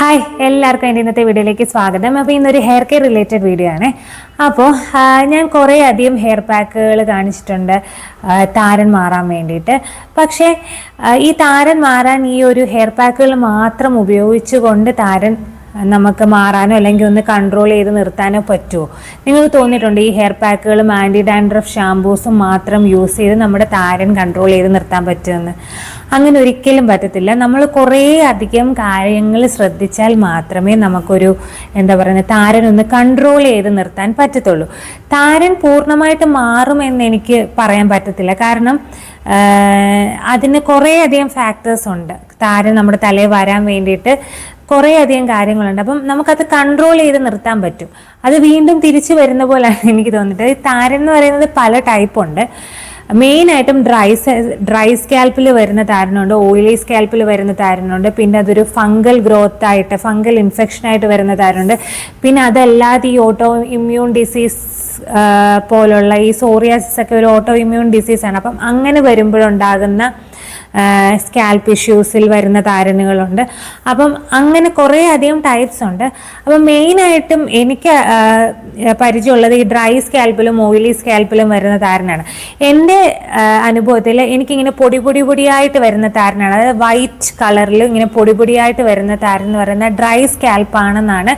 Hi എല്ലാവർക്കും എന്റെ ഇന്നത്തെ വീഡിയോയിലേക്ക് സ്വാഗതം. അപ്പോൾ ഇന്നൊരു ഹെയർ കെയർ റിലേറ്റഡ് വീഡിയോ ആണ്. അപ്പോൾ ഞാൻ കുറേ അധികം ഹെയർ പാക്കുകൾ കാണിച്ചിട്ടുണ്ട്. താരൻ മാറാൻ വേണ്ടിയിട്ട്. പക്ഷേ ഈ താരൻ മാറാൻ ഈ ഒരു ഹെയർ പാക്കുകൾ മാത്രം ഉപയോഗിച്ചുകൊണ്ട് താരൻ നമുക്ക് മാറാനോ അല്ലെങ്കിൽ ഒന്ന് കൺട്രോൾ ചെയ്ത് നിർത്താനോ പറ്റുമോ? നിങ്ങൾക്ക് തോന്നിയിട്ടുണ്ട് ഈ ഹെയർ പാക്കുകളും ആന്റി ഡാൻഡ്രഫ് ഷാംപൂസും മാത്രം യൂസ് ചെയ്ത് നമ്മുടെ താരൻ കൺട്രോൾ ചെയ്ത് നിർത്താൻ പറ്റുമെന്ന്? അങ്ങനെ ഒരിക്കലും പറ്റത്തില്ല. നമ്മൾ കുറേ അധികം കാര്യങ്ങൾ ശ്രദ്ധിച്ചാൽ മാത്രമേ നമുക്കൊരു എന്താ പറയുന്നത് താരൻ ഒന്ന് കൺട്രോൾ ചെയ്ത് നിർത്താൻ പറ്റത്തുള്ളൂ. താരൻ പൂർണമായിട്ട് മാറുമെന്ന് എനിക്ക് പറയാൻ പറ്റത്തില്ല. കാരണം അതിന് കുറേ അധികം ഫാക്ടേഴ്സ് ഉണ്ട്. താരൻ നമ്മുടെ തലയിൽ വരാൻ വേണ്ടിയിട്ട് കുറേ അധികം കാര്യങ്ങളുണ്ട്. അപ്പം നമുക്കത് കൺട്രോൾ ചെയ്ത് നിർത്താൻ പറ്റും. അത് വീണ്ടും തിരിച്ചു വരുന്ന പോലെയാണ് എനിക്ക് തോന്നിയിട്ട് ഈ താരൻ എന്ന് പറയുന്നത് പല ടൈപ്പ് ഉണ്ട്. മെയിനായിട്ടും ഡ്രൈ ഡ്രൈ സ്കാൽപ്പിൽ വരുന്ന താരനുണ്ട്. ഓയിലി സ്കാൽപ്പിൽ വരുന്ന താരനുണ്ട്. പിന്നെ അതൊരു ഫംഗൽ ഗ്രോത്ത് ആയിട്ട് ഫംഗൽ ഇൻഫെക്ഷൻ ആയിട്ട് വരുന്ന താരനുണ്ട്. പിന്നെ അതല്ലാതെ ഈ ഓട്ടോ ഇമ്മ്യൂൺ ഡിസീസ് പോലുള്ള ഈ സോറിയാസിസ് ഒക്കെ ഒരു ഓട്ടോ ഇമ്മ്യൂൺ ഡിസീസാണ് അപ്പം അങ്ങനെ വരുമ്പോഴുണ്ടാകുന്ന സ്കാൽപ്പ് ഇഷ്യൂസിൽ വരുന്ന താരനുകളുണ്ട് അപ്പം അങ്ങനെ കുറേ അധികം ടൈപ്സ് ഉണ്ട്. അപ്പം മെയിനായിട്ടും എനിക്ക് പരിചയമുള്ളത് ഈ ഡ്രൈ സ്കാൽപ്പിലും ഓയിലി സ്കാൽപ്പിലും വരുന്ന താരനാണ്. എന്റെ അനുഭവത്തിൽ എനിക്കിങ്ങനെ പൊടി പൊടി പൊടിയായിട്ട് വരുന്ന താരനാണ്. അതായത് വൈറ്റ് കളറിൽ ഇങ്ങനെ പൊടി പൊടിയായിട്ട് വരുന്ന താരൻ എന്ന് പറയുന്ന ഡ്രൈ സ്കാൽപ്പാണെന്നാണ്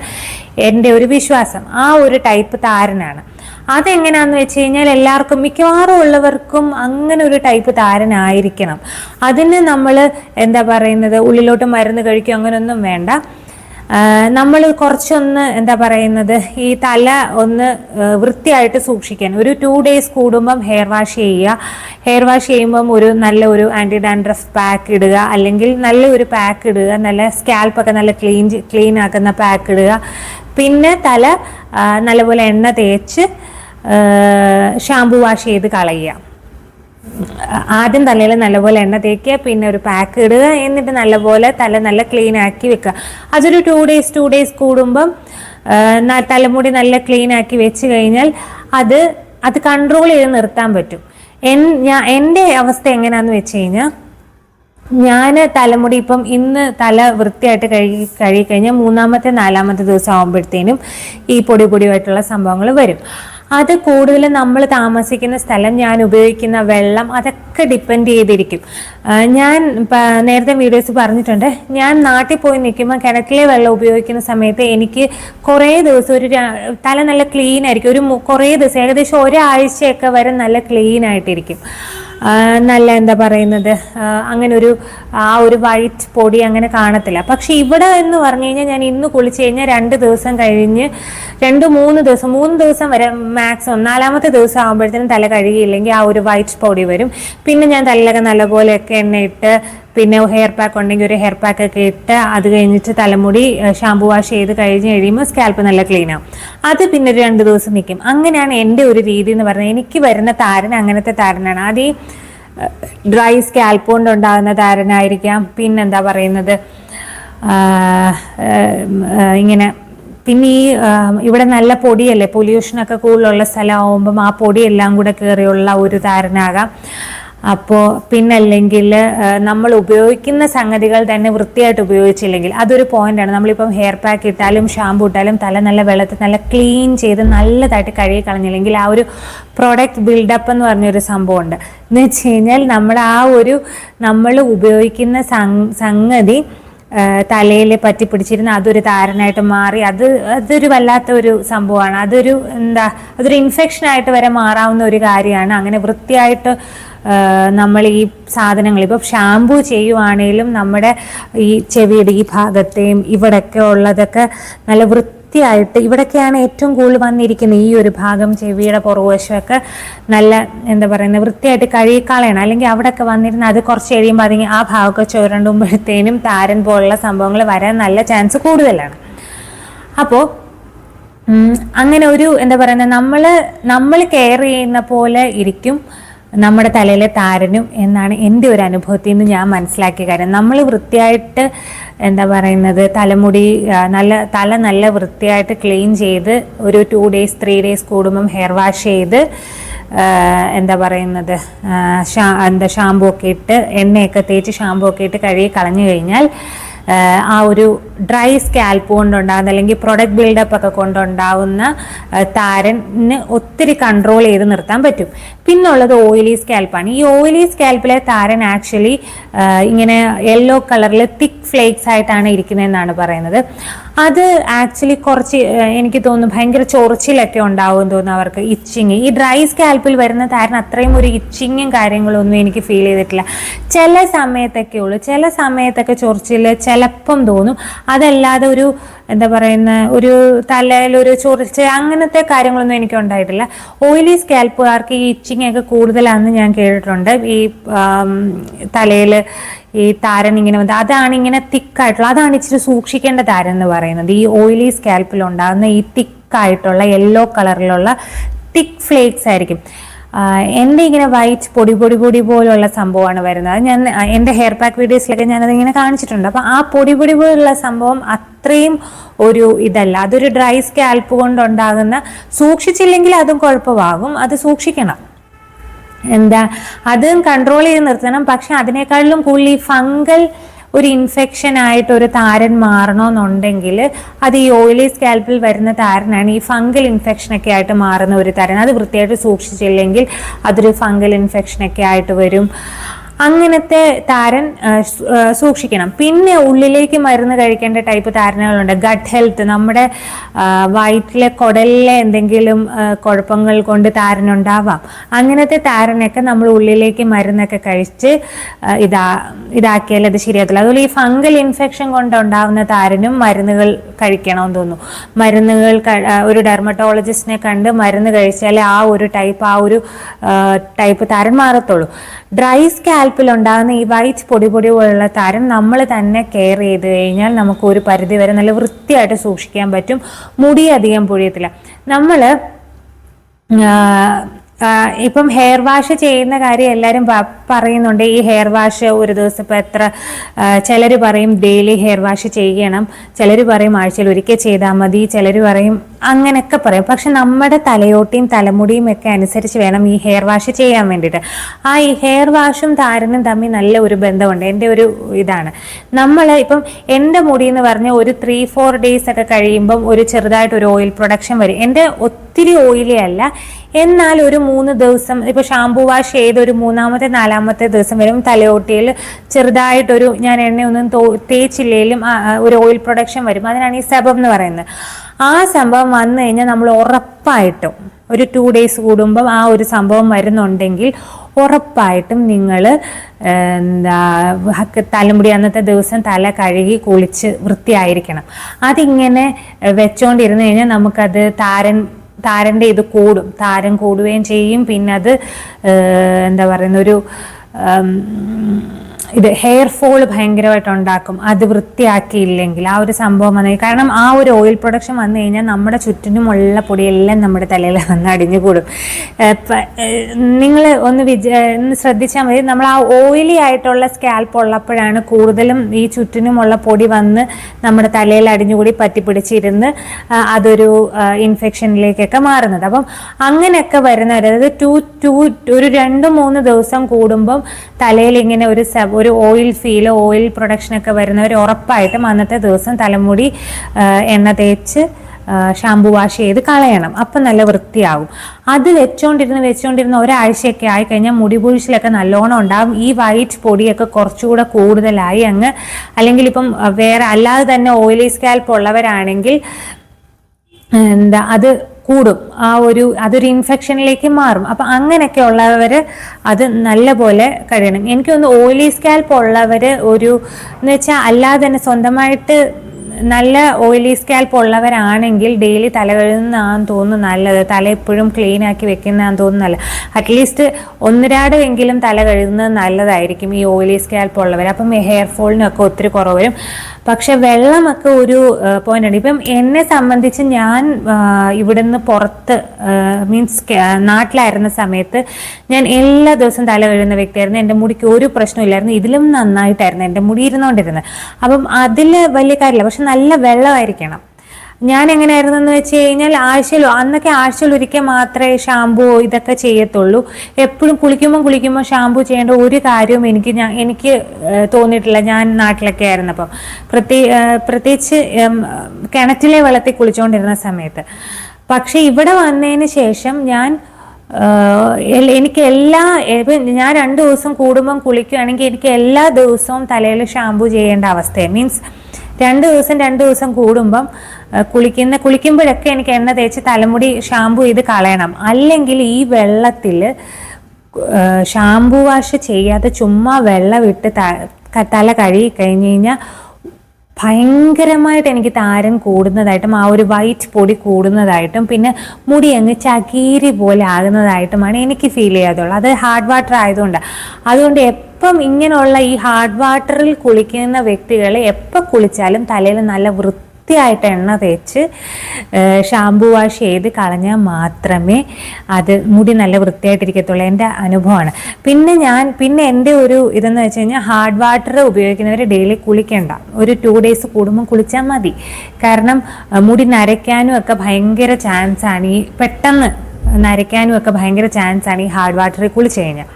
എന്റെ ഒരു വിശ്വാസം. ആ ഒരു ടൈപ്പ് താരനാണ്. അതെങ്ങനെയാന്ന് വെച്ച് കഴിഞ്ഞാൽ എല്ലാവർക്കും മിക്കവാറും ഉള്ളവർക്കും അങ്ങനെ ഒരു ടൈപ്പ് താരനായിരിക്കണം. അതിന് നമ്മൾ എന്താ പറയുന്നത് ഉള്ളിലോട്ട് മരുന്ന് കഴിക്കും അങ്ങനെയൊന്നും വേണ്ട. നമ്മൾ കുറച്ചൊന്ന് എന്താ പറയുന്നത് ഈ തല ഒന്ന് വൃത്തിയായിട്ട് സൂക്ഷിക്കാൻ. ഒരു ടു ഡേയ്സ് കൂടുമ്പം ഹെയർ വാഷ് ചെയ്യുക. ഹെയർ വാഷ് ചെയ്യുമ്പം ഒരു നല്ല ഒരു ആന്റി ഡാൻഡ്രഫ് പാക്ക് ഇടുക. അല്ലെങ്കിൽ നല്ല ഒരു പാക്ക് ഇടുക. നല്ല സ്കാൽപ്പൊക്കെ നല്ല ക്ലീൻ ക്ലീൻ ആക്കുന്ന പാക്ക് ഇടുക. പിന്നെ തല നല്ലപോലെ എണ്ണ തേച്ച് ഷാമ്പു വാഷ് ചെയ്ത് കളയുക. ആദ്യം തലയിൽ നല്ലപോലെ എണ്ണ തേക്കുക പിന്നെ ഒരു പാക്ക് ഇടുക എന്നിട്ട് നല്ലപോലെ തല നല്ല ക്ലീൻ ആക്കി വെക്കുക. അതൊരു ടു ഡേയ്സ് ടു ഡേയ്സ് കൂടുമ്പം തലമുടി നല്ല ക്ലീൻ ആക്കി വെച്ച് കഴിഞ്ഞാൽ അത് അത് കൺട്രോൾ ചെയ്ത് നിർത്താൻ പറ്റും. എൻ ഞാൻ എന്റെ അവസ്ഥ എങ്ങനെയാണെന്ന് വെച്ച് കഴിഞ്ഞാൽ ഞാൻ തലമുടി ഇപ്പം ഇന്ന് തല വൃത്തിയായിട്ട് കഴുകി കഴുകി കഴിഞ്ഞാൽ മൂന്നാമത്തെ നാലാമത്തെ ദിവസം ആകുമ്പോഴത്തേനും ഈ പൊടി പൊടിയായിട്ടുള്ള സംഭവങ്ങൾ വരും. അത് കൂടുതലും നമ്മൾ താമസിക്കുന്ന സ്ഥലം ഞാൻ ഉപയോഗിക്കുന്ന വെള്ളം അതൊക്കെ ഡിപ്പെൻഡ് ചെയ്തിരിക്കും. ഞാൻ നേരത്തെ വീഡിയോസ് പറഞ്ഞിട്ടുണ്ട്. ഞാൻ നാട്ടിൽ പോയി നിൽക്കുമ്പോൾ കിണറ്റിലെ വെള്ളം ഉപയോഗിക്കുന്ന സമയത്ത് എനിക്ക് കുറേ ദിവസം ഒരു തല നല്ല ക്ലീൻ ആയിരിക്കും. ഒരു കുറേ ദിവസം ഏകദേശം ഒരാഴ്ചയൊക്കെ വരെ നല്ല ക്ലീൻ ആയിട്ടിരിക്കും. നല്ല എന്താ പറയുന്നത് അങ്ങനെ ഒരു ആ ഒരു വൈറ്റ് പൊടി അങ്ങനെ കാണത്തില്ല. പക്ഷെ ഇവിടെ എന്ന് പറഞ്ഞു കഴിഞ്ഞാൽ ഞാൻ ഇന്ന് കുളിച്ച് കഴിഞ്ഞാൽ രണ്ട് ദിവസം കഴിഞ്ഞ് രണ്ട് മൂന്ന് ദിവസം മൂന്ന് ദിവസം വരെ മാക്സിമം നാലാമത്തെ ദിവസം ആകുമ്പോഴത്തേനും തല കഴുകിയില്ലെങ്കിൽ ആ ഒരു വൈറ്റ് പൊടി വരും. പിന്നെ ഞാൻ തലയിലൊക്കെ നല്ലപോലെയൊക്കെ എണ്ണയിട്ട് പിന്നെ ഹെയർ പാക്ക് ഉണ്ടെങ്കിൽ ഒരു ഹെയർ പാക്ക് ഒക്കെ ഇട്ട് അത് കഴിഞ്ഞിട്ട് തലമുടി ഷാമ്പു വാഷ് ചെയ്ത് കഴിഞ്ഞ് കഴിയുമ്പോൾ സ്കാൽപ്പ് നല്ല ക്ലീൻ ആവും. അത് പിന്നെ ഒരു രണ്ട് ദിവസം നിൽക്കും അങ്ങനെയാണ് എന്റെ ഒരു രീതി എന്ന് പറഞ്ഞാൽ എനിക്ക് വരുന്ന താരൻ അങ്ങനത്തെ താരനാണ്. അത് ഈ ഡ്രൈ സ്കാൽപ്പ് കൊണ്ട് ഉണ്ടാകുന്ന താരനായിരിക്കാം. പിന്നെന്താ പറയുന്നത്? ഇങ്ങനെ പിന്നെ ഈ ഇവിടെ നല്ല പൊടിയല്ലേ? പൊല്യൂഷനൊക്കെ കൂടുതലുള്ള സ്ഥലമാകുമ്പം ആ പൊടിയെല്ലാം കൂടെ കയറിയുള്ള ഒരു താരനാകാം. അപ്പോൾ പിന്നല്ലെങ്കിൽ നമ്മൾ ഉപയോഗിക്കുന്ന സംഗതികൾ തന്നെ വൃത്തിയായിട്ട് ഉപയോഗിച്ചില്ലെങ്കിൽ അതൊരു പോയിന്റാണ്. നമ്മളിപ്പം ഹെയർ പാക്ക് ഇട്ടാലും ഷാമ്പു ഇട്ടാലും തല നല്ല വെള്ളത്തിൽ നല്ല ക്ലീൻ ചെയ്ത് നല്ലതായിട്ട് കഴുകി കളഞ്ഞില്ലെങ്കിൽ ആ ഒരു പ്രോഡക്റ്റ് ബിൽഡപ്പ് എന്ന് പറഞ്ഞൊരു സംഭവമുണ്ട്. എന്ന് വെച്ച് കഴിഞ്ഞാൽ നമ്മൾ ആ ഒരു നമ്മൾ ഉപയോഗിക്കുന്ന സംഗതി തലയിൽ പറ്റി പിടിച്ചിരുന്ന അതൊരു താരനായിട്ട് മാറി. അത് അതൊരു വല്ലാത്ത ഒരു സംഭവമാണ്. അതൊരു എന്താ അതൊരു ഇൻഫെക്ഷൻ ആയിട്ട് വരെ മാറാവുന്ന ഒരു കാര്യമാണ്. അങ്ങനെ വൃത്തിയായിട്ട് നമ്മൾ ഈ സാധനങ്ങൾ ഇപ്പം ഷാമ്പു ചെയ്യുവാണേലും നമ്മുടെ ഈ ചെവിയുടെ ഈ ഭാഗത്തെയും ഇവിടെയൊക്കെ ഉള്ളതൊക്കെ നല്ല വൃത്തിയായിട്ട് ഇവിടൊക്കെയാണ് ഏറ്റവും കൂടുതൽ വന്നിരിക്കുന്നത് ഈ ഒരു ഭാഗം ചെവിയുടെ പുറകുവശമൊക്കെ നല്ല എന്താ പറയുന്നത് വൃത്തിയായിട്ട് കഴുകിക്കളയണം. അല്ലെങ്കിൽ അവിടെയൊക്കെ വന്നിരുന്ന് അത് കുറച്ച് കഴിയുമ്പോൾ അതിന് ആ ഭാഗമൊക്കെ ചുരണ്ടുമ്പോഴത്തേനും താരൻ പോലുള്ള സംഭവങ്ങൾ വരാൻ നല്ല ചാൻസ് കൂടുതലാണ്. അപ്പോൾ അങ്ങനെ ഒരു എന്താ പറയുന്നത് നമ്മൾ നമ്മൾ കെയർ ചെയ്യുന്ന പോലെ ഇരിക്കും. നമ്മുടെ തലയിലെ താരനും എന്നാണ് എന്റെ ഒരു അനുഭവത്തിൽ നിന്ന് ഞാൻ മനസ്സിലാക്കിയ കാര്യം. നമ്മൾ വൃത്തിയായിട്ട് എന്താ പറയുന്നത് തലമുടി നല്ല തല നല്ല വൃത്തിയായിട്ട് ക്ലീൻ ചെയ്ത് ഒരു ടു ഡേയ്സ് ത്രീ ഡേയ്സ് കൂടുമ്പം ഹെയർ വാഷ് ചെയ്ത് എന്താ പറയുന്നത് എന്താ ഷാമ്പു ഒക്കെ ഇട്ട് എണ്ണയൊക്കെ തേച്ച് ഷാമ്പു ഒക്കെ ഇട്ട് കഴുകി കളഞ്ഞു കഴിഞ്ഞാൽ ആ ഒരു ഡ്രൈ സ്കാൽപ്പ് കൊണ്ടുണ്ടാകുന്ന അല്ലെങ്കിൽ പ്രൊഡക്റ്റ് ബിൽഡപ്പ് ഒക്കെ കൊണ്ടുണ്ടാവുന്ന താരന് ഒത്തിരി കൺട്രോൾ ചെയ്ത് നിർത്താൻ പറ്റും. പിന്നുള്ളത് ഓയിലി സ്കാൽപ്പാണ്. ഈ ഓയിലി സ്കാൽപ്പിലെ താരൻ ആക്ച്വലി ഇങ്ങനെ യെല്ലോ കളറിൽ തിക്ക് ഫ്ലേക്സ് ആയിട്ടാണ് ഇരിക്കുന്നതെന്നാണ് പറയുന്നത്. അത് ആക്ച്വലി കുറച്ച് എനിക്ക് തോന്നുന്നു ഭയങ്കര ചൊറിച്ചിലൊക്കെ ഉണ്ടാവും തോന്നുന്നു അവർക്ക് ഇച്ചിങ്. ഈ ഡ്രൈ സ്കാൽപ്പിൽ വരുന്ന താരൻ അത്രയും ഒരു ഇച്ചിങ്ങും കാര്യങ്ങളൊന്നും എനിക്ക് ഫീൽ ചെയ്തിട്ടില്ല. ചില സമയത്തൊക്കെ ഉള്ളൂ. ചില സമയത്തൊക്കെ ചൊറിച്ചിൽ ചിലപ്പം തോന്നും. അതല്ലാതെ ഒരു എന്താ പറയുന്ന ഒരു തലയിൽ ഒരു ചൊറിച്ച് അങ്ങനത്തെ കാര്യങ്ങളൊന്നും എനിക്ക് ഉണ്ടായിട്ടില്ല. ഓയിലി സ്കാൽപ്പുകാർക്ക് ഈ ഇച്ചിങ് ഒക്കെ കൂടുതലാണെന്ന് ഞാൻ കേട്ടിട്ടുണ്ട്. ഈ തലയിൽ ഈ താരൻ ഇങ്ങനെ വന്നത് അതാണ് ഇങ്ങനെ തിക്കായിട്ടുള്ള അതാണ് ഇച്ചിരി സൂക്ഷിക്കേണ്ട താരൻ എന്ന് പറയുന്നത്. ഈ ഓയിലി സ്കാൽപ്പിൽ ഉണ്ടാകുന്ന ഈ തിക്കായിട്ടുള്ള യെല്ലോ കളറിലുള്ള തിക്ക് ഫ്ലേക്സ് ആയിരിക്കും. എന്റെ ഇങ്ങനെ വൈറ്റ് പൊടി പൊടി പൊടി പോലുള്ള സംഭവമാണ് വരുന്നത്. ഞാൻ എന്റെ ഹെയർ പാക്ക് വീഡിയോസിലൊക്കെ ഞാനത് ഇങ്ങനെ കാണിച്ചിട്ടുണ്ട്. അപ്പം ആ പൊടി പൊടി പോലുള്ള സംഭവം അത്രയും ഒരു ഇതല്ല. അതൊരു ഡ്രൈ സ്കാൽപ്പ് കൊണ്ടുണ്ടാകുന്ന സൂക്ഷിച്ചില്ലെങ്കിൽ അതും കുഴപ്പമാകും. അത് സൂക്ഷിക്കണം. എന്താ അതും കൺട്രോൾ ചെയ്ത് നിർത്തണം. പക്ഷെ അതിനേക്കാളിലും കൂടുതൽ ഈ ഫംഗൽ ഒരു ഇൻഫെക്ഷൻ ആയിട്ട് ഒരു താരൻ മാറണമെന്നുണ്ടെങ്കിൽ അത് ഈ ഓയിലി സ്കാൽപ്പിൽ വരുന്ന താരനാണ് ഈ ഫംഗൽ ഇൻഫെക്ഷൻ ഒക്കെ ആയിട്ട് മാറുന്ന ഒരു താരൻ. അത് വൃത്തിയായിട്ട് സൂക്ഷിച്ചില്ലെങ്കിൽ അതൊരു ഫംഗൽ ഇൻഫെക്ഷൻ ഒക്കെ ആയിട്ട് വരും. അങ്ങനത്തെ താരൻ സൂക്ഷിക്കണം. പിന്നെ ഉള്ളിലേക്ക് മരുന്ന് കഴിക്കേണ്ട ടൈപ്പ് താരനുകളുണ്ട്. ഗട്ട് ഹെൽത്ത് നമ്മുടെ വയറ്റിലെ കുടലിലെ എന്തെങ്കിലും കുഴപ്പങ്ങൾ കൊണ്ട് താരനുണ്ടാവാം. അങ്ങനത്തെ താരനൊക്കെ നമ്മൾ ഉള്ളിലേക്ക് മരുന്നൊക്കെ കഴിച്ച് ഇതാ ഇതാക്കിയാൽ അത് ശരിയാകത്തില്ല. അതുപോലെ ഈ ഫംഗൽ ഇൻഫെക്ഷൻ കൊണ്ടുണ്ടാവുന്ന താരനും മരുന്നുകൾ കഴിക്കണമെന്ന് തോന്നുന്നു. മരുന്നുകൾ ഒരു ഡെർമറ്റോളജിസ്റ്റിനെ കണ്ട് മരുന്ന് കഴിച്ചാലേ ആ ഒരു ടൈപ്പ് ആ ഒരു ടൈപ്പ് താരൻ മാറത്തുള്ളൂ. ഡ്രൈ സ്കാൽപ്പിൽ ഉണ്ടാകുന്ന ഈ വൈറ്റ് പൊടി പൊടി പോലുള്ള താരം നമ്മൾ തന്നെ കെയർ ചെയ്ത് കഴിഞ്ഞാൽ നമുക്ക് ഒരു പരിധി വരെ നല്ല വൃത്തിയായിട്ട് സൂക്ഷിക്കാൻ പറ്റും. മുടി അധികം പൊഴിയത്തില്ല നമ്മൾ ഇപ്പം ഹെയർ വാഷ് ചെയ്യുന്ന കാര്യം എല്ലാവരും പറയുന്നുണ്ട്. ഈ ഹെയർ വാഷ് ഒരു ദിവസം ഇപ്പം എത്ര ചിലർ പറയും ഡെയിലി ഹെയർ വാഷ് ചെയ്യണം. ചിലർ പറയും ആഴ്ചയിൽ ഒരിക്കൽ ചെയ്താൽ മതി. ചിലർ പറയും അങ്ങനെയൊക്കെ പറയും. പക്ഷെ നമ്മുടെ തലയോട്ടിയും തലമുടിയും ഒക്കെ അനുസരിച്ച് വേണം ഈ ഹെയർ വാഷ് ചെയ്യാൻ വേണ്ടിയിട്ട്. ആ ഈ ഹെയർ വാഷും താരനും തമ്മിൽ നല്ല ഒരു ബന്ധമുണ്ട്. എന്റെ ഒരു ഇതാണ്. നമ്മൾ ഇപ്പം എന്റെ മുടി എന്ന് പറഞ്ഞാൽ ഒരു ത്രീ ഫോർ ഡേയ്സ് ഒക്കെ കഴിയുമ്പം ഒരു ചെറുതായിട്ട് ഒരു ഓയിൽ പ്രൊഡക്ഷൻ വരും. എന്റെ ഒത്തിരി ഓയിലി അല്ല. എന്നാൽ ഒരു മൂന്ന് ദിവസം ഇപ്പോൾ ഷാംപൂ വാഷ് ചെയ്ത് ഒരു മൂന്നാമത്തെ നാലാമത്തെ ദിവസം വരും. തലയോട്ടിയിൽ ചെറുതായിട്ടൊരു ഞാൻ എണ്ണയൊന്നും തോ ആ, ഒരു ഓയിൽ പ്രൊഡക്ഷൻ വരും. അതിനാണ് ഈ സെബം എന്ന് പറയുന്നത്. ആ സംഭവം വന്നു കഴിഞ്ഞാൽ നമ്മൾ ഉറപ്പായിട്ടും ഒരു ടു ഡേയ്സ് കൂടുമ്പം ആ ഒരു സംഭവം വരുന്നുണ്ടെങ്കിൽ ഉറപ്പായിട്ടും നിങ്ങൾ എന്താ തലമുടി അന്നത്തെ ദിവസം തല കഴുകി കുളിച്ച് വൃത്തിയായിരിക്കണം. അതിങ്ങനെ വെച്ചോണ്ടിരുന്ന് കഴിഞ്ഞാൽ നമുക്കത് താരൻ താരന്റെ ഇത് കൂടും. താരം കൂടുകയും ചെയ്യും. പിന്നെ അത് എന്താ പറയുന്ന ഒരു ഇത് ഹെയർ ഫോൾ ഭയങ്കരമായിട്ട് ഉണ്ടാക്കും. അത് വൃത്തിയാക്കിയില്ലെങ്കിൽ ആ ഒരു സംഭവം വന്നു കാരണം ആ ഒരു ഓയിൽ പ്രൊഡക്ഷൻ വന്നു കഴിഞ്ഞാൽ നമ്മുടെ ചുറ്റിനുമുള്ള പൊടിയെല്ലാം നമ്മുടെ തലയിൽ വന്ന് അടിഞ്ഞു കൂടും നിങ്ങൾ ഒന്ന് ഒന്ന് ശ്രദ്ധിച്ചാൽ മതി. നമ്മൾ ആ ഓയിലി ആയിട്ടുള്ള സ്കാൽപ്പ് ഉള്ളപ്പോഴാണ് കൂടുതലും ഈ ചുറ്റിനുമുള്ള പൊടി വന്ന് നമ്മുടെ തലയിൽ അടിഞ്ഞുകൂടി പറ്റിപ്പിടിച്ചിരുന്ന് പിടിച്ചിരുന്ന് അതൊരു ഇൻഫെക്ഷനിലേക്കൊക്കെ മാറുന്നത്. അപ്പം അങ്ങനെയൊക്കെ വരുന്ന അതായത് ടു ടു ഒരു രണ്ട് മൂന്ന് ദിവസം കൂടുമ്പം തലയിൽ ഇങ്ങനെ ഒരു ഒരു ഓയിൽ ഫീൽ ഓയിൽ പ്രൊഡക്ഷനൊക്കെ വരുന്നവർ ഉറപ്പായിട്ടും അന്നത്തെ ദിവസം തലമുടി എണ്ണ തേച്ച് ഷാമ്പു വാഷ് ചെയ്ത് കളയണം. അപ്പം നല്ല വൃത്തിയാകും അത് വെച്ചോണ്ടിരുന്ന് വെച്ചോണ്ടിരുന്ന ഒരാഴ്ചയൊക്കെ ആയി കഴിഞ്ഞാൽ മുടി പൊഴിച്ചിലൊക്കെ നല്ലോണം ഉണ്ടാകും ഈ വൈറ്റ് പൊടിയൊക്കെ കുറച്ചുകൂടെ കൂടുതലായി അങ്ങ് അല്ലെങ്കിൽ ഇപ്പം വേറെ അല്ലാതെ തന്നെ ഓയിലി സ്കാൽപ്പ് ഉള്ളവരാണെങ്കിൽ എന്താ അത് കൂടും. ആ ഒരു അതൊരു ഇൻഫെക്ഷനിലേക്ക് മാറും. അപ്പം അങ്ങനെയൊക്കെ ഉള്ളവർ അത് നല്ലപോലെ കഴിയണം എനിക്ക് തോന്നുന്നു ഓയിലി സ്കാൽപ്പ് ഉള്ളവർ ഒരു എന്ന് വെച്ചാൽ അല്ലാതെ തന്നെ സ്വന്തമായിട്ട് നല്ല ഓയിലി സ്കാൽപ്പ് ഉള്ളവരാണെങ്കിൽ ഡെയിലി തല കഴുകുന്നതാണെന്ന് തോന്നുന്നു നല്ലത്. തല എപ്പോഴും ക്ലീൻ ആക്കി വെക്കുന്നതാണെന്ന് തോന്നുന്നു നല്ലത്. അറ്റ്ലീസ്റ്റ് ഒന്നിരാടെങ്കിലും തല കഴുകുന്നത് നല്ലതായിരിക്കും ഈ ഓയിലി സ്കാൽപ്പ് ഉള്ളവർ. അപ്പം ഹെയർ ഫോളിനൊക്കെ ഒത്തിരി കുറവ് വരും പക്ഷെ വെള്ളമൊക്കെ ഒരു പോയിന്റ് ഉണ്ട്. ഇപ്പം എന്നെ സംബന്ധിച്ച് ഞാൻ ഇവിടുന്ന് പുറത്ത് മീൻസ് നാട്ടിലായിരുന്ന സമയത്ത് ഞാൻ എല്ലാ ദിവസവും തല കഴുകുന്ന വ്യക്തിയായിരുന്നു. എന്റെ മുടിക്ക് ഒരു പ്രശ്നമില്ലായിരുന്നു ഇതിലും നന്നായിട്ടായിരുന്നു എന്റെ മുടി ഇരുന്നുകൊണ്ടിരുന്നത്. അപ്പം അതിൽ വലിയ കാര്യമില്ല. പക്ഷെ നല്ല വെള്ളമായിരിക്കണം. ഞാൻ എങ്ങനെയായിരുന്നു എന്ന് വെച്ച് കഴിഞ്ഞാൽ ആഴ്ചയിൽ അന്നൊക്കെ ആഴ്ചയിൽ ഒരിക്കൽ മാത്രമേ ഷാമ്പു ഇതൊക്കെ ചെയ്യത്തുള്ളൂ. എപ്പോഴും കുളിക്കുമ്പോൾ കുളിക്കുമ്പോൾ ഷാമ്പു ചെയ്യേണ്ട ഒരു കാര്യവും എനിക്ക് ഞാൻ എനിക്ക് തോന്നിയിട്ടില്ല. ഞാൻ നാട്ടിലൊക്കെ ആയിരുന്നപ്പം. പ്രത്യേ ഏഹ്, പ്രത്യേകിച്ച് കിണറ്റിലെ വെള്ളത്തിൽ കുളിച്ചുകൊണ്ടിരുന്ന സമയത്ത്. പക്ഷേ ഇവിടെ വന്നതിന് ശേഷം ഞാൻ എനിക്ക് എല്ലാ ഞാൻ രണ്ട് ദിവസം കൂടുമ്പം കുളിക്കുകയാണെങ്കിൽ എനിക്ക് എല്ലാ ദിവസവും തലയിൽ ഷാമ്പു ചെയ്യേണ്ട അവസ്ഥയാണ് മീൻസ് രണ്ട് ദിവസം രണ്ട് ദിവസം കൂടുമ്പം കുളിക്കുന്ന കുളിക്കുമ്പോഴൊക്കെ എനിക്ക് എണ്ണ തേച്ച് തലമുടി ഷാമ്പു ചെയ്ത് കളയണം. അല്ലെങ്കിൽ ഈ വെള്ളത്തിൽ ഷാമ്പു വാഷ് ചെയ്യാതെ ചുമ്മാ വെള്ളം ഇട്ട് തല കഴുകി കഴിഞ്ഞ് കഴിഞ്ഞാൽ ഭയങ്കരമായിട്ട് എനിക്ക് താരൻ കൂടുന്നതായിട്ടും ആ ഒരു വൈറ്റ് പൊടി കൂടുന്നതായിട്ടും പിന്നെ മുടി അങ്ങ് ചകീരി പോലെ ആകുന്നതായിട്ടുമാണ് എനിക്ക് ഫീൽ ചെയ്യാതുള്ളത് അത് ഹാർഡ് വാട്ടർ ആയതുകൊണ്ട്. അതുകൊണ്ട് എപ്പം ഇങ്ങനെയുള്ള ഈ ഹാർഡ് വാട്ടറിൽ കുളിക്കുന്ന വ്യക്തികൾ എപ്പോൾ കുളിച്ചാലും തലയിൽ നല്ല വൃത്തിയായിട്ട് എണ്ണ തേച്ച് ഷാമ്പു വാഷ് ചെയ്ത് കളഞ്ഞാൽ മാത്രമേ അത് മുടി നല്ല വൃത്തിയായിട്ടിരിക്കത്തുള്ളൂ. എന്റെ അനുഭവമാണ്. പിന്നെ ഞാൻ പിന്നെ എന്റെ ഒരു ഇതെന്ന് വെച്ച് കഴിഞ്ഞാൽ ഹാർഡ് വാട്ടർ ഉപയോഗിക്കുന്നവർ ഡെയിലി കുളിക്കേണ്ട. ഒരു ടു ഡേയ്സ് കൂടുമ്പോൾ കുളിച്ചാൽ മതി. കാരണം മുടി നരയ്ക്കാനും ഒക്കെ ഭയങ്കര ചാൻസാണ് ഈ പെട്ടെന്ന് നരയ്ക്കാനും ഒക്കെ ഭയങ്കര ചാൻസാണ് ഈ ഹാർഡ് വാട്ടറിൽ കുളിച്ച് കഴിഞ്ഞാൽ.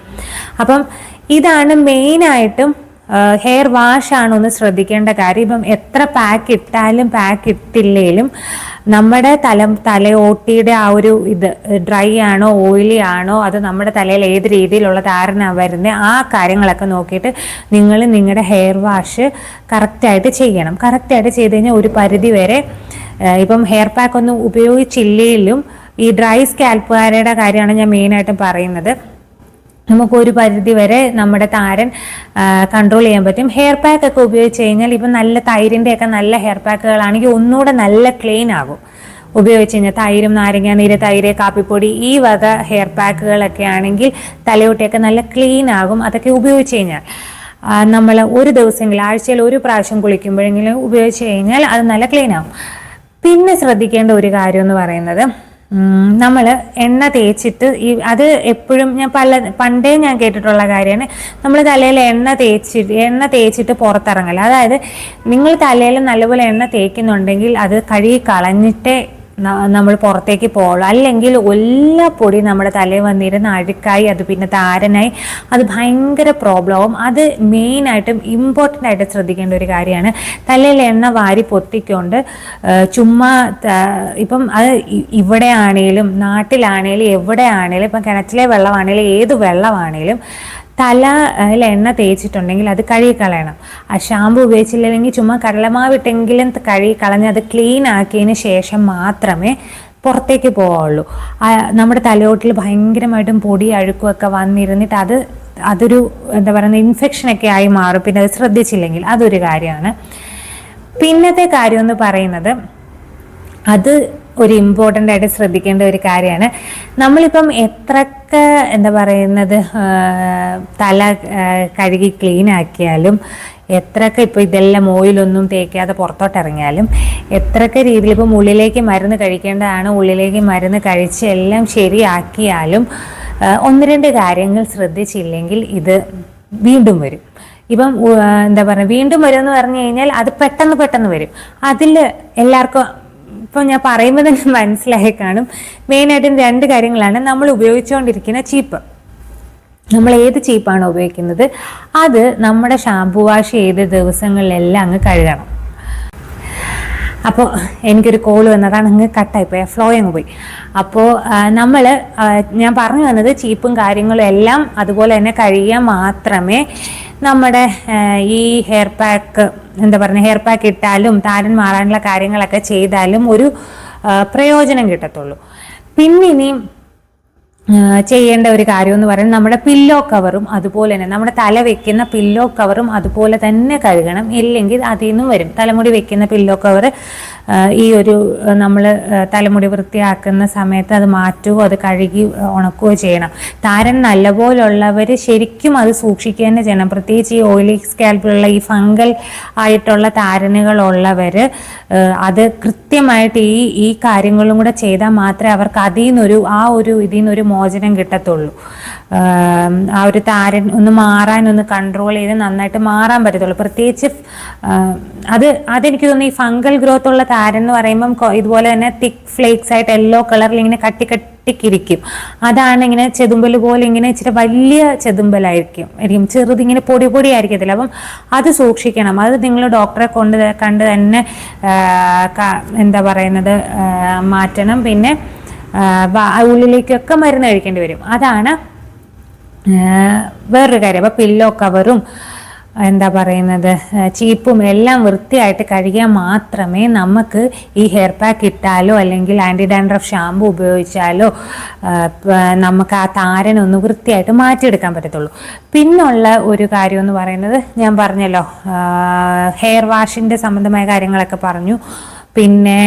അപ്പം ഇതാണ് മെയിനായിട്ടും ഹെയർ വാഷ് ആണ് ഒന്ന് ശ്രദ്ധിക്കേണ്ട കാര്യം. ഇപ്പം എത്ര പാക്ക് ഇട്ടാലും പാക്ക് ഇട്ടില്ലേലും നമ്മുടെ തല തലയോട്ടിയുടെ ആ ഒരു ഇത് ഡ്രൈ ആണോ ഓയിലി ആണോ അത് നമ്മുടെ തലയിൽ ഏത് രീതിയിലുള്ള ധാരണ വരുന്നത് ആ കാര്യങ്ങളൊക്കെ നോക്കിയിട്ട് നിങ്ങൾ നിങ്ങളുടെ ഹെയർ വാഷ് കറക്റ്റായിട്ട് ചെയ്യണം. കറക്റ്റായിട്ട് ചെയ്ത് കഴിഞ്ഞാൽ ഒരു പരിധി വരെ ഇപ്പം ഹെയർ പാക്ക് ഒന്നും ഉപയോഗിച്ചില്ലെങ്കിലും ഈ ഡ്രൈ സ്കാൽപ്പുകാരുടെ കാര്യമാണ് ഞാൻ മെയിനായിട്ടും പറയുന്നത്. നമുക്കൊരു പരിധി വരെ നമ്മുടെ താരൻ കൺട്രോൾ ചെയ്യാൻ പറ്റും. ഹെയർ പാക്ക് ഒക്കെ ഉപയോഗിച്ച് കഴിഞ്ഞാൽ ഇപ്പം നല്ല തൈരിന്റെ ഒക്കെ നല്ല ഹെയർ പാക്കുകളാണെങ്കിൽ ഒന്നുകൂടെ നല്ല ക്ലീൻ ആകും. ഉപയോഗിച്ച് കഴിഞ്ഞാൽ തൈരും നാരങ്ങ നീര് തൈര് കാപ്പിപ്പൊടി ഈ വക ഹെയർ പാക്കുകളൊക്കെ ആണെങ്കിൽ തലയോട്ടിയൊക്കെ നല്ല ക്ലീൻ ആകും. അതൊക്കെ ഉപയോഗിച്ച് കഴിഞ്ഞാൽ നമ്മൾ ഒരു ദിവസമെങ്കിലും ആഴ്ചയിൽ ഒരു പ്രാവശ്യം കുളിക്കുമ്പോഴെങ്കിലും ഉപയോഗിച്ച് കഴിഞ്ഞാൽ അത് നല്ല ക്ലീൻ ആകും. പിന്നെ ശ്രദ്ധിക്കേണ്ട ഒരു കാര്യം എന്ന് പറയുന്നത് നമ്മൾ എണ്ണ തേച്ചിട്ട് ഈ അത് എപ്പോഴും ഞാൻ പല പണ്ടേ ഞാൻ കേട്ടിട്ടുള്ള കാര്യമാണ്. നമ്മൾ തലയിൽ എണ്ണ തേച്ചിട്ട് എണ്ണ തേച്ചിട്ട് പുറത്തിറങ്ങല. അതായത് നിങ്ങൾ തലയിൽ നല്ലപോലെ എണ്ണ തേക്കുന്നുണ്ടെങ്കിൽ അത് കഴുകി കളഞ്ഞിട്ടേ നമ്മൾ പുറത്തേക്ക് പോകുള്ളൂ അല്ലെങ്കിൽ എല്ലാ പൊടി നമ്മുടെ തലയിൽ വന്നിരുന്ന് അഴുക്കായി അത് പിന്നെ താരനായി അത് ഭയങ്കര പ്രോബ്ലം ആവും. അത് മെയിനായിട്ടും ഇമ്പോർട്ടന്റ് ആയിട്ട് ശ്രദ്ധിക്കേണ്ട ഒരു കാര്യമാണ്. തലയിൽ എണ്ണ വാരി പൊത്തിക്കൊണ്ട് ചുമ്മാ ഇപ്പം അത് ഇവിടെ ആണേലും നാട്ടിലാണേലും എവിടെ ആണേലും ഇപ്പം കിണറ്റിലെ വെള്ളമാണേലും ഏത് വെള്ളമാണേലും തലയിൽ എണ്ണ തേച്ചിട്ടുണ്ടെങ്കിൽ അത് കഴുകി കളയണം ആ ഷാമ്പു ഉപയോഗിച്ചില്ലെങ്കിൽ ചുമ്മാ കടലമാവിട്ടെങ്കിലും കഴുകി കളഞ്ഞ് അത് ക്ലീൻ ആക്കിയതിന് ശേഷം മാത്രമേ പുറത്തേക്ക് പോവുള്ളൂ നമ്മുടെ തലയോട്ടിൽ ഭയങ്കരമായിട്ടും പൊടി അഴുക്കുമൊക്കെ വന്നിരുന്നിട്ട് അത് അതൊരു എന്താ പറയുക ഇൻഫെക്ഷനൊക്കെ ആയി മാറും. പിന്നെ അത് ശ്രദ്ധിച്ചില്ലെങ്കിൽ അതൊരു കാര്യമാണ്. പിന്നത്തെ കാര്യം എന്ന് പറയുന്നത് അത് ഒരു ഇമ്പോർട്ടന്റ് ആയിട്ട് ശ്രദ്ധിക്കേണ്ട ഒരു കാര്യമാണ്. നമ്മളിപ്പം എത്രയൊക്കെ എന്താ പറയുന്നത് തല കഴുകി ക്ലീൻ ആക്കിയാലും എത്രയൊക്കെ ഇപ്പോൾ ഇതെല്ലാം ഓയിലൊന്നും തേക്കാതെ പുറത്തോട്ട് ഇറങ്ങിയാലും എത്രയൊക്കെ രീതിയിൽ ഇപ്പം ഉള്ളിലേക്ക് മരുന്ന് കഴിക്കേണ്ടതാണ് ഉള്ളിലേക്ക് മരുന്ന് കഴിച്ച് എല്ലാം ശരിയാക്കിയാലും ഒന്ന് രണ്ട് കാര്യങ്ങൾ ശ്രദ്ധിച്ചില്ലെങ്കിൽ ഇത് വീണ്ടും വരും. ഇപ്പം എന്താ പറയുക വീണ്ടും വരും എന്ന് പറഞ്ഞു കഴിഞ്ഞാൽ അത് പെട്ടെന്ന് പെട്ടെന്ന് വരും. അതിൽ എല്ലാവർക്കും ഇപ്പം ഞാൻ പറയുമ്പോൾ തന്നെ മനസ്സിലായി കാണും. മെയിനായിട്ടും രണ്ട് കാര്യങ്ങളാണ് നമ്മൾ ഉപയോഗിച്ചുകൊണ്ടിരിക്കുന്ന ചീപ്പ്. നമ്മൾ ഏത് ചീപ്പാണോ ഉപയോഗിക്കുന്നത്. അത് നമ്മുടെ ഷാമ്പു വാഷ് ചെയ്ത ദിവസങ്ങളിലെല്ലാം അങ്ങ് കഴുകണം. അപ്പോൾ എനിക്കൊരു കോൾ വന്നതാണ് അങ്ങ് കട്ടായിപ്പോയി ഫ്ലോ അങ്ങ് പോയി. അപ്പോൾ നമ്മൾ ഞാൻ പറഞ്ഞു വന്നത് ചീപ്പും കാര്യങ്ങളും എല്ലാം അതുപോലെ തന്നെ കഴുകിയാൽ മാത്രമേ നമ്മുടെ ഈ ഹെയർ പാക്ക് എന്താ പറയുക ഹെയർ പാക്ക് ഇട്ടാലും താരൻ മാറാനുള്ള കാര്യങ്ങളൊക്കെ ചെയ്താലും ഒരു പ്രയോജനം കിട്ടത്തുള്ളൂ. പിന്നെ ഇനി ചെയ്യേണ്ട ഒരു കാര്യം എന്ന് പറയുന്നത് നമ്മുടെ പില്ലോ കവറും അതുപോലെ തന്നെ നമ്മുടെ തല വെക്കുന്ന പില്ലോ കവറും അതുപോലെ തന്നെ കഴുകണം. ഇല്ലെങ്കിൽ അതിൽ നിന്നും വരും. തലമുടി വെക്കുന്ന പില്ലോ കവർ ഈ ഒരു നമ്മൾ തലമുടി വൃത്തിയാക്കുന്ന സമയത്ത് അത് മാറ്റുകയോ അത് കഴുകി ഉണക്കുകയോ ചെയ്യണം. താരൻ നല്ലപോലുള്ളവർ ശരിക്കും അത് സൂക്ഷിക്കുക തന്നെ ചെയ്യണം. പ്രത്യേകിച്ച് ഈ ഓയിലി സ്കാൽപ്പിലുള്ള ഈ ഫംഗൽ ആയിട്ടുള്ള താരനുകളുള്ളവർ അത് കൃത്യമായിട്ട് ഈ ഈ കാര്യങ്ങളും കൂടെ ചെയ്താൽ മാത്രമേ അവർക്ക് അതിൽ നിന്നൊരു ആ ഒരു ഇതിൽ നിന്നൊരു മോചനം കിട്ടത്തുള്ളൂ. ആം, ഒരു താരൻ ഒന്ന് മാറാൻ ഒന്ന് കൺട്രോൾ ചെയ്ത് നന്നായിട്ട് മാറാൻ പറ്റത്തുള്ളൂ. പ്രത്യേകിച്ച് അത് അതെനിക്ക് തോന്നുന്നു ഈ ഫംഗൽ ഗ്രോത്ത് ഉള്ള താരൻ എന്ന് പറയുമ്പം ഇതുപോലെ തന്നെ തിക്ക് ഫ്ലേക്സ് ആയിട്ട് യെല്ലോ കളറിൽ ഇങ്ങനെ കട്ടി കട്ടിക്കിരിക്കും. അതാണ് ഇങ്ങനെ ചെതുമ്പൽ പോലെ ഇങ്ങനെ ഇച്ചിരി വലിയ ചെതുമ്പലായിരിക്കും. ആയിരിക്കും. ചെറുത് ഇങ്ങനെ പൊടി പൊടി ആയിരിക്കത്തില്ല. അപ്പം അത് സൂക്ഷിക്കണം. അത് നിങ്ങൾ ഡോക്ടറെ കൊണ്ട് കണ്ട് തന്നെ എന്താ പറയുന്നത് മാറ്റണം. പിന്നെ ഉള്ളിലേക്കൊക്കെ മരുന്ന് കഴിക്കേണ്ടി വരും. അതാണ് വേറൊരു കാര്യം. അപ്പോൾ പില്ലോ കവറും എന്താ പറയുന്നത് ചീപ്പും എല്ലാം വൃത്തിയായിട്ട് കഴുകിയാൽ മാത്രമേ നമുക്ക് ഈ ഹെയർ പാക്ക് ഇട്ടാലോ അല്ലെങ്കിൽ ആന്റി ഡാൻഡ്രഫ് ഷാമ്പു ഉപയോഗിച്ചാലോ നമുക്ക് ആ താരനൊന്ന് വൃത്തിയായിട്ട് മാറ്റിയെടുക്കാൻ പറ്റത്തുള്ളൂ. പിന്നുള്ള ഒരു കാര്യം എന്ന് പറയുന്നത് ഞാൻ പറഞ്ഞല്ലോ ഹെയർ വാഷിന്റെ സംബന്ധമായ കാര്യങ്ങളൊക്കെ പറഞ്ഞു. പിന്നെ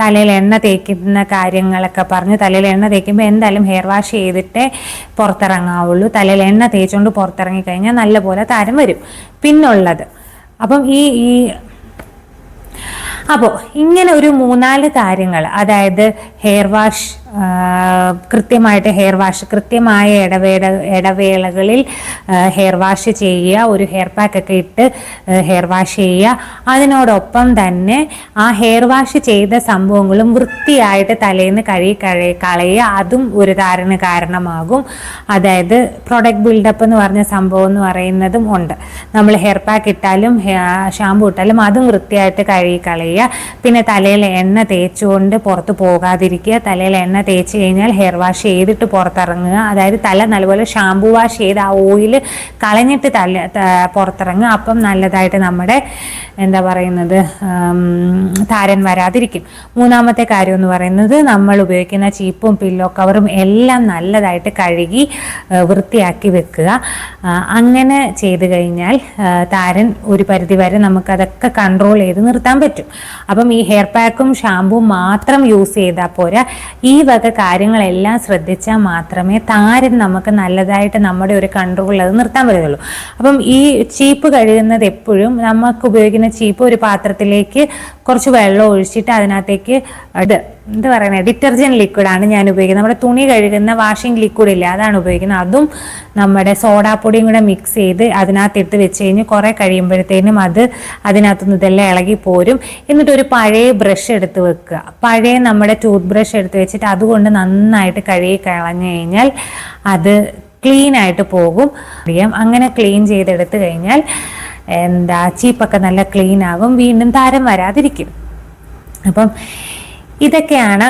തലയിൽ എണ്ണ തേക്കുന്ന കാര്യങ്ങളൊക്കെ പറഞ്ഞ് തലയിൽ എണ്ണ തേക്കുമ്പോൾ എന്തായാലും ഹെയർ വാഷ് ചെയ്തിട്ടേ പുറത്തിറങ്ങാവുള്ളൂ. തലയിൽ എണ്ണ തേച്ചുകൊണ്ട് പുറത്തിറങ്ങി കഴിഞ്ഞാൽ നല്ലപോലെ താരം വരും. പിന്നുള്ളത് അപ്പം ഈ ഈ അപ്പോൾ ഇങ്ങനെ ഒരു മൂന്നാൽ കാര്യങ്ങൾ അതായത് ഹെയർ വാഷ് കൃത്യമായിട്ട് ഹെയർ വാഷ് കൃത്യമായ ഇടവേള ഇടവേളകളിൽ ഹെയർ വാഷ് ചെയ്യുക ഒരു ഹെയർ പാക്ക് ഒക്കെ ഇട്ട് ഹെയർ വാഷ് ചെയ്യുക. അതിനോടൊപ്പം തന്നെ ആ ഹെയർ വാഷ് ചെയ്ത സംഭവങ്ങളും വൃത്തിയായിട്ട് തലേന്ന് കഴുകി കഴുകി കളയുക അതും ഒരു ധാരണ കാരണമാകും. അതായത് പ്രൊഡക്റ്റ് ബിൽഡപ്പ് എന്ന് പറഞ്ഞ സംഭവം എന്ന് പറയുന്നതും ഉണ്ട്. നമ്മൾ ഹെയർ പാക്ക് ഇട്ടാലും ഷാമ്പു ഇട്ടാലും അതും വൃത്തിയായിട്ട് കഴുകി കളയുക. പിന്നെ തലയിൽ എണ്ണ തേച്ചുകൊണ്ട് പുറത്ത് പോകാതിരിക്കുക. തലയിൽ എണ്ണ തേച്ച് കഴിഞ്ഞാൽ ഹെയർ വാഷ് ചെയ്തിട്ട് പുറത്തിറങ്ങുക. അതായത് തല നല്ലപോലെ ഷാമ്പു വാഷ് ചെയ്ത് ആ ഓയിൽ കളഞ്ഞിട്ട് തല പുറത്തിറങ്ങുക. അപ്പം നല്ലതായിട്ട് നമ്മുടെ എന്താ പറയുന്നത് താരൻ വരാതിരിക്കും. മൂന്നാമത്തെ കാര്യം എന്ന് പറയുന്നത് നമ്മൾ ഉപയോഗിക്കുന്ന ചീപ്പും പില്ലോ കവറും എല്ലാം നല്ലതായിട്ട് കഴുകി വൃത്തിയാക്കി വെക്കുക. അങ്ങനെ ചെയ്ത് കഴിഞ്ഞാൽ താരൻ ഒരു പരിധിവരെ നമുക്കതൊക്കെ കൺട്രോൾ ചെയ്ത് നിർത്താൻ പറ്റും. അപ്പം ഈ ഹെയർ പാക്കും ഷാമ്പും മാത്രം യൂസ് ചെയ്താൽ പോരാ. ഈ വക കാര്യങ്ങളെല്ലാം ശ്രദ്ധിച്ചാൽ മാത്രമേ താരൻ നമുക്ക് നല്ലതായിട്ട് നമ്മുടെ ഒരു കൺട്രോളിൽ അത് നിർത്താൻ പറ്റുള്ളൂ അപ്പം ഈ ചീപ്പ് കഴുകുന്നത് എപ്പോഴും നമുക്ക് ഉപയോഗിക്കുന്ന ചീപ്പ് ഒരു പാത്രത്തിലേക്ക് കുറച്ച് വെള്ളം ഒഴിച്ചിട്ട് അതിനകത്തേക്ക് ഇത് എന്താ പറയുന്നത് ഡിറ്റർജന്റ് ലിക്വിഡാണ് ഞാൻ ഉപയോഗിക്കുന്നത്. നമ്മുടെ തുണി കഴുകുന്ന വാഷിംഗ് ലിക്വിഡ് ഇല്ല അതാണ് ഉപയോഗിക്കുന്നത്. അതും നമ്മുടെ സോഡാപ്പൊടിയും കൂടെ മിക്സ് ചെയ്ത് അതിനകത്തിട്ട് വെച്ച് കഴിഞ്ഞ് കുറേ കഴിയുമ്പോഴത്തേനും അത് അതിനകത്തുനിന്ന് ഇതെല്ലാം ഇളകി പോരും. എന്നിട്ട് ഒരു പഴയ ബ്രഷ് എടുത്ത് വെക്കുക. പഴയ നമ്മുടെ ടൂത്ത് ബ്രഷ് എടുത്ത് വെച്ചിട്ട് അതുകൊണ്ട് നന്നായിട്ട് കഴുകി കളഞ്ഞു കഴിഞ്ഞാൽ അത് ക്ലീൻ ആയിട്ട് പോകും. അറിയാം അങ്ങനെ ക്ലീൻ ചെയ്തെടുത്ത് കഴിഞ്ഞാൽ എന്താ ചീപ്പൊക്കെ നല്ല ക്ലീൻ ആകും വീണ്ടും താരം വരാതിരിക്കും. അപ്പം ഇതൊക്കെയാണ്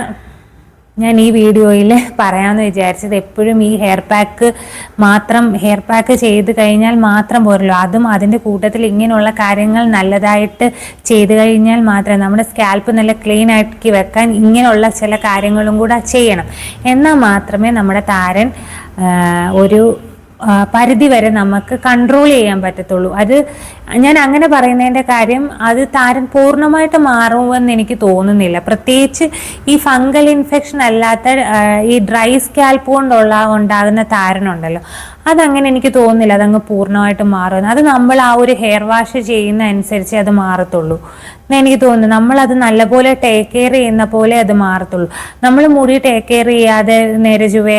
ഞാൻ ഈ വീഡിയോയിൽ പറയാമെന്ന് വിചാരിച്ചത്. എപ്പോഴും ഈ ഹെയർ പാക്ക് മാത്രം ഹെയർ പാക്ക് ചെയ്ത് കഴിഞ്ഞാൽ മാത്രം പോരല്ലോ. അതും അതിന്റെ കൂട്ടത്തിൽ ഇങ്ങനെയുള്ള കാര്യങ്ങൾ നല്ലതായിട്ട് ചെയ്ത് കഴിഞ്ഞാൽ മാത്രമേ നമ്മുടെ സ്കാൽപ്പ് നല്ല ക്ലീൻ ആക്കി വെക്കാൻ ഇങ്ങനെയുള്ള ചില കാര്യങ്ങളും കൂടെ ചെയ്യണം. എന്നാൽ മാത്രമേ നമ്മുടെ താരൻ ഒരു പരിധി വരെ നമുക്ക് കൺട്രോൾ ചെയ്യാൻ പറ്റത്തുള്ളൂ. അത് ഞാൻ അങ്ങനെ പറയുന്നതിന്റെ കാര്യം അത് താരൻ പൂർണമായിട്ട് മാറുമെന്ന് എനിക്ക് തോന്നുന്നില്ല. പ്രത്യേകിച്ച് ഈ ഫംഗൽ ഇൻഫെക്ഷൻ അല്ലാത്ത ഈ ഡ്രൈ സ്കാൽപ്പ് കൊണ്ടുള്ള ഉണ്ടാകുന്ന താരനുണ്ടല്ലോ. അതങ്ങനെ എനിക്ക് തോന്നുന്നില്ല അതങ്ങ് പൂർണമായിട്ട് മാറുമെന്ന്. അത് നമ്മൾ ആ ഒരു ഹെയർ വാഷ് ചെയ്യുന്ന അനുസരിച്ച് അത് മാറത്തുള്ളൂ. എനിക്ക് തോന്നുന്നു. നമ്മളത് നല്ലപോലെ ടേക്ക് കെയർ ചെയ്യുന്ന പോലെ അത് മാറത്തുള്ളൂ. നമ്മൾ മുടി ടേക്ക് കെയർ ചെയ്യാതെ നേരെ ചുവേ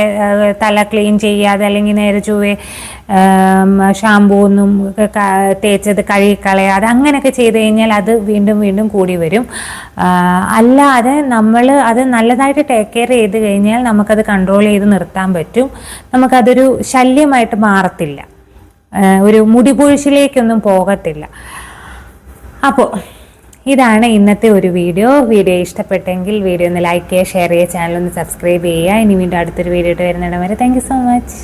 തല ക്ലീൻ ചെയ്യാതെ അല്ലെങ്കിൽ നേരെ ചുവേ ഷാമ്പൂ ഒന്നും തേച്ചത് കഴുകിക്കളയാതെ അങ്ങനെയൊക്കെ ചെയ്ത് കഴിഞ്ഞാൽ അത് വീണ്ടും വീണ്ടും കൂടി വരും. അല്ലാതെ നമ്മൾ അത് നല്ലതായിട്ട് ടേക്ക് കെയർ ചെയ്ത് കഴിഞ്ഞാൽ നമുക്കത് കൺട്രോൾ ചെയ്ത് നിർത്താൻ പറ്റും. നമുക്കതൊരു ശല്യമായിട്ട് മാറത്തില്ല. ഒരു മുടി പൊഴിച്ചിലേക്കൊന്നും പോകത്തില്ല. അപ്പോൾ ഇതാണ് ഇന്നത്തെ ഒരു വീഡിയോ. വീഡിയോ ഇഷ്ടപ്പെട്ടെങ്കിൽ വീഡിയോ ഒന്ന് ലൈക്ക് ചെയ്യുക ഷെയർ ചെയ്യുക ചാനൽ ഒന്ന് സബ്സ്ക്രൈബ് ചെയ്യുക. ഇനി വീണ്ടും അടുത്തൊരു വീഡിയോ ഇട്ട് വരുന്നിടം വരെ താങ്ക് സോ മച്ച്